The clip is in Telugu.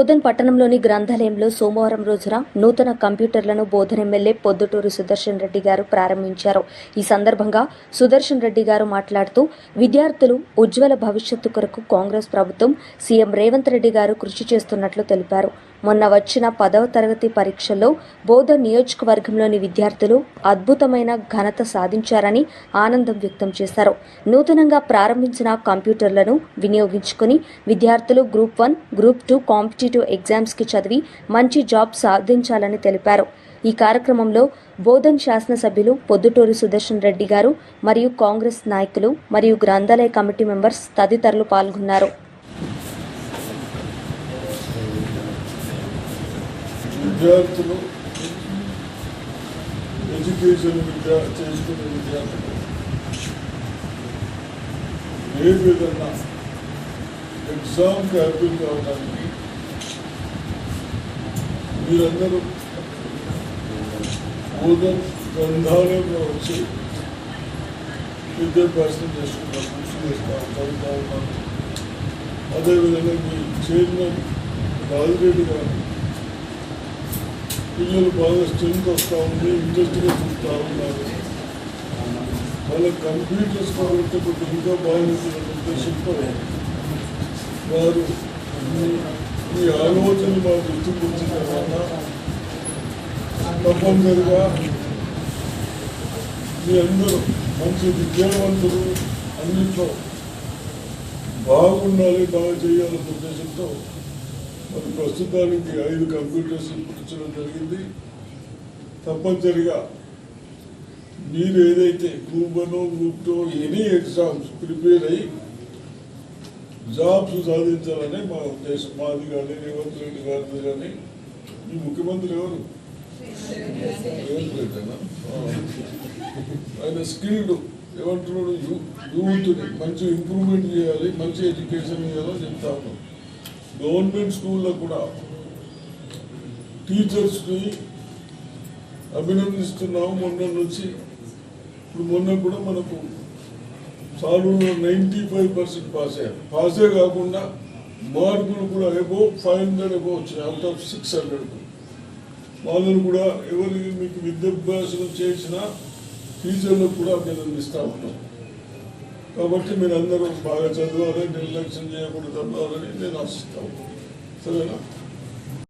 బోధన్ పట్టణంలోని గ్రంథాలయంలో సోమవారం రోజున నూతన కంప్యూటర్లను బోధన్ ఎమ్మెల్యే పొద్దుటూరు సుదర్శన్ రెడ్డి గారు ప్రారంభించారు. ఈ సందర్భంగా సుదర్శన్ రెడ్డి గారు మాట్లాడుతూ విద్యార్థులు ఉజ్వల భవిష్యత్తు కొరకు కాంగ్రెస్ ప్రభుత్వం సీఎం రేవంత్ రెడ్డి గారు కృషి చేస్తున్నట్లు తెలిపారు. మొన్న వచ్చిన పదవ తరగతి పరీక్షల్లో బోధన్ నియోజకవర్గంలోని విద్యార్థులు అద్భుతమైన ఘనత సాధించారని ఆనందం వ్యక్తం చేశారు. నూతనంగా ప్రారంభించిన కంప్యూటర్లను వినియోగించుకుని విద్యార్థులు group one group two competitive ఎగ్జామ్స్కి చదివి మంచి జాబ్ సాధించాలని తెలిపారు. ఈ కార్యక్రమంలో బోధన్ శాసనసభ్యులు పొద్దుటూరి సుదర్శన్ రెడ్డి గారు మరియు కాంగ్రెస్ నాయకులు మరియు గ్రంథాలయ కమిటీ మెంబర్స్ తదితరులు పాల్గొన్నారు. విద్యార్థులు ఎడ్యుకేషన్ విద్య చేస్తున్న విద్యార్థులు ఏ విధంగా ఎగ్జామ్కి అర్థం కావడానికి మీరందరూ బోధన్ గ్రంథాలయంలో వచ్చి విద్యాభ్యాసం చేసుకుంటాం కృషి చేస్తాం చదువుతూ ఉన్నాను అదేవిధంగా మీ చైర్మన్ రాజరెడ్డి గారు పిల్లలు బాగా స్ట్రెంత్ వస్తూ ఉంది ఇంట్రెస్ట్గా చూస్తూ ఉన్నారు. వాళ్ళకి కంప్యూటర్స్ కాబట్టి కొంచెం ఇంకా బాగుంటుంది ఉద్దేశంతో వారు మీ- ఆలోచన ఆలోచనలు మా దృష్టికి వచ్చిన తర్వాత తప్పనిసరిగా మీ అందరూ మంచి విద్యావంతులు అన్నింటిలో బాగుండాలి బాగా చేయాలనే ఉద్దేశంతో ప్రస్తుతానికి ఐదు కంప్యూటర్స్ పుట్టించడం జరిగింది. తప్పనిసరిగా మీరు ఏదైతే group one group two any exams prepare అయ్యి జాబ్స్ సాధించాలని మా ఉద్దేశం. మాది కానీ రేవంత్ రెడ్డి గారిది కానీ. ఈ ముఖ్యమంత్రి ఎవరు? రేవంత్ రెడ్డినా? ఆయన స్కిల్డ్ ఏమంటున్నాడు? యూత్ని మంచి ఇంప్రూవ్మెంట్ చేయాలి మంచి ఎడ్యుకేషన్ ఇవ్వాలని చెప్తా గవర్నమెంట్ స్కూల్లో కూడా టీచర్స్ని అభినందిస్తున్నాము. మొన్న నుంచి ఇప్పుడు మొన్న కూడా మనకు సాలూరులో నైంటీ ఫైవ్ పర్సెంట్ పాస్ అయ్యారు. పాసే కాకుండా మార్కులు కూడా ఎబో ఫైవ్ హండ్రెడ్ ఎబో వచ్చినాయి. అవుట్ ఆఫ్ సిక్స్ హండ్రెడ్ వాళ్ళని కూడా ఎవరికి మీకు విద్యాభ్యాసం చేసిన టీచర్లకు కూడా అభినందిస్తూ ఉంటాం కాబట్టి మీరు బాగా చదవాలని నిర్లక్ష్యం చేయకుండా చదవాలని నేను ఆశిస్తాను. సరేనా?